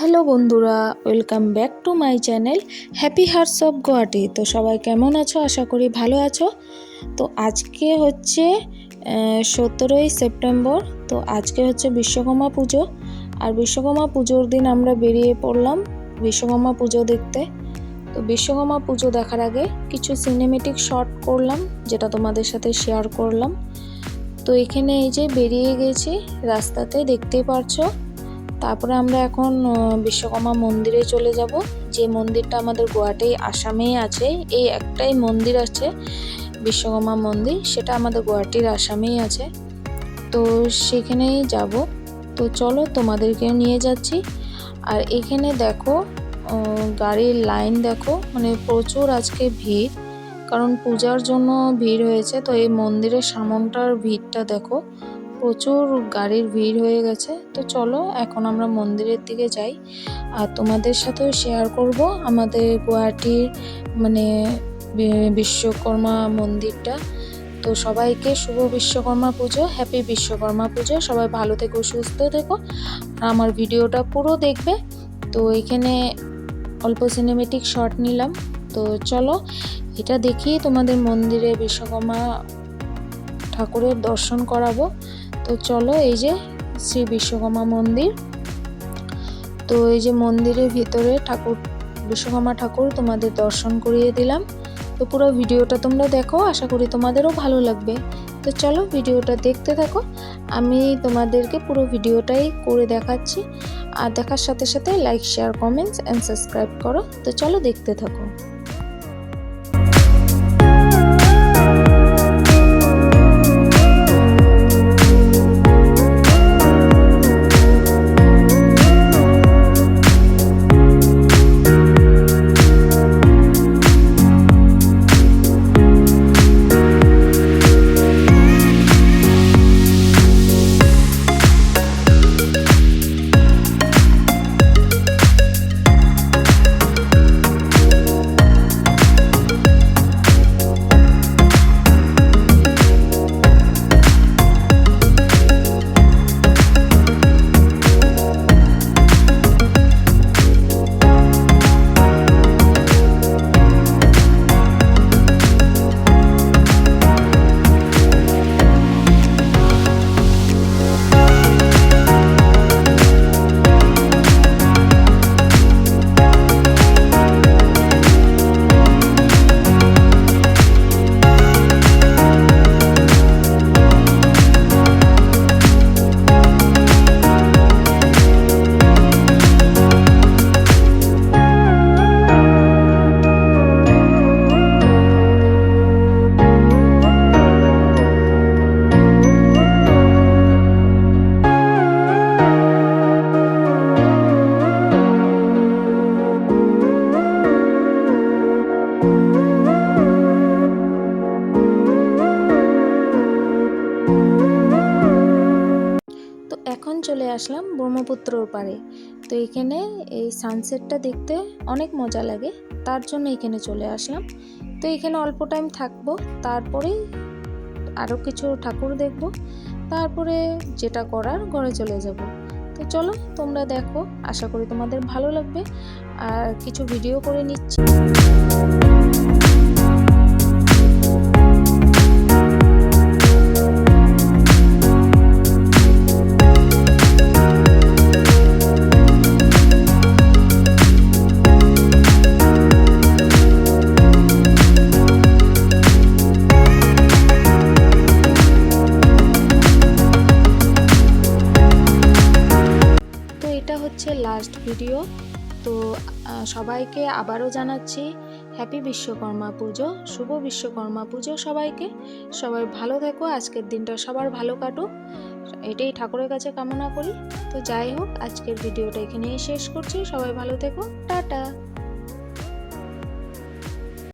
Hello বন্ধুরা, welcome back to my channel happy hearts of Guwahati. তো সবাই কেমন আছো? আশা করি ভালো আছো। তো আজকে হচ্ছে সতেরোই সেপ্টেম্বর। তো আজকে হচ্ছে বিশ্বকর্মা পুজো। আর বিশ্বকর্মা পুজোর দিন আমরা বেরিয়ে পড়লাম বিশ্বকর্মা পুজো দেখতে। তো বিশ্বকর্মা পুজো দেখার আগে কিছু সিনেমেটিক শট করলাম, যেটা তোমাদের সাথে শেয়ার করলাম। তো এখানে এই যে বেরিয়ে গেছি, রাস্তাতে দেখতেই পারছ। তারপরে আমরা এখন বিশ্বকর্মা মন্দিরে চলে যাব। যে মন্দিরটা আমাদের গুয়াহাটি আসামেই আছে, এই একটাই মন্দির আছে, বিশ্বকর্মা মন্দির। সেটা আমাদের গুয়াহাটির আসামেই আছে। তো সেখানেই যাব। তো চলো তোমাদেরকেও নিয়ে যাচ্ছি। আর এখানে দেখো গাড়ির লাইন দেখো মানে প্রচুর আজকে ভিড়। কারণ পূজার জন্য ভিড় হয়েছে, তো এই মন্দিরের সামনটার ভিড়টা দেখো। প্রচুর গাড়ির ভিড় হয়ে গেছে। তো চলো, এখন আমরা মন্দিরের দিকে যাই। আর তোমাদের সাথেও শেয়ার করব আমাদের গুয়াহাটির মানে বিশ্বকর্মা মন্দিরটা। তো সবাইকে শুভ বিশ্বকর্মা পুজো হ্যাপি বিশ্বকর্মা পুজো। সবাই ভালো থেকো, সুস্থ থেকো। আর আমার ভিডিওটা পুরো দেখবে। তো এখানে অল্প সিনেমেটিক শট নিলাম। তো চলো, এটা দেখি তোমাদের মন্দিরে বিশ্বকর্মা ঠাকুরের দর্শন করাবো। তো চলো এই যে শ্রী বিশ্বকর্মা মন্দির। তো এই যে মন্দিরের ভিতরে ঠাকুর, বিশ্বকর্মা ঠাকুর তোমাদের দর্শন করিয়ে দিলাম। তো পুরো ভিডিওটা তোমরা দেখো, আশা করি তোমাদেরও ভালো লাগবে। তো চলো ভিডিওটা দেখতে থাকো, আমি তোমাদেরকে পুরো ভিডিওটাই করে দেখাচ্ছি। আর দেখার সাথে সাথে like share comments and subscribe করো। তো চলো দেখতে থাকো। এখন চলে আসলাম ব্রহ্মপুত্রর পাড়ে। তো এখানে এই সানসেটটা দেখতে অনেক মজা লাগে, তার জন্য এখানে চলে আসলাম। তো এখানে অল্প টাইম থাকব তারপরে আরও কিছু ঠাকুর দেখব, তারপরে যেটা করার ঘরে চলে যাব। তো চলো, তোমরা দেখো, আশা করি তোমাদের ভালো লাগবে। আর কিছু ভিডিও করে নিচ্ছি। হচ্ছে লাস্ট ভিডিও তো সবাইকে আবারও জানাচ্ছি হ্যাপি বিশ্বকর্মা পুজো, শুভ বিশ্বকর্মা পুজো সবাইকে। সবাই ভালো থেকো, আজকের দিনটা সবার ভালো কাটুক। এটাই ঠাকুরের কাছে কামনা করি। তো যাই হোক, আজকের ভিডিওটা এখানেই শেষ করছি। সবাই ভালো থেকো। টাটা!